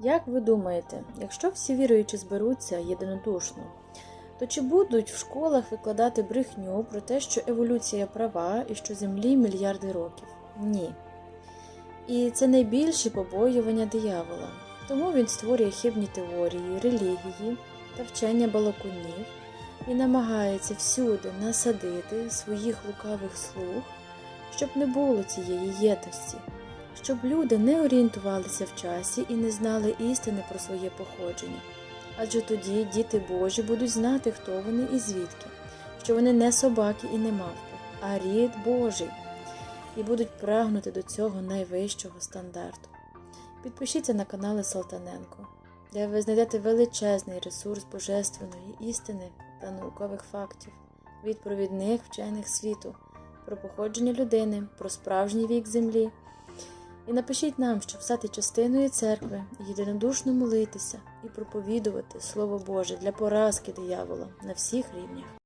Як ви думаєте, якщо всі віруючі зберуться єдинодушно, то чи будуть в школах викладати брехню про те, що еволюція права і що Землі мільярди років? Ні. І це найбільші побоювання диявола. Тому він створює хибні теорії, релігії та вчення балакунів і намагається всюди насадити своїх лукавих слуг, щоб не було цієї єдності, щоб люди не орієнтувалися в часі і не знали істини про своє походження. Адже тоді діти Божі будуть знати, хто вони і звідки, що вони не собаки і не мавпи, а рід Божий, і будуть прагнути до цього найвищого стандарту. Підпишіться на канали Салтаненко, де ви знайдете величезний ресурс божественної істини та наукових фактів від провідних вчених світу про походження людини, про справжній вік землі. І напишіть нам, щоб стати частиною церкви, єдинодушно молитися і проповідувати Слово Боже для поразки диявола на всіх рівнях.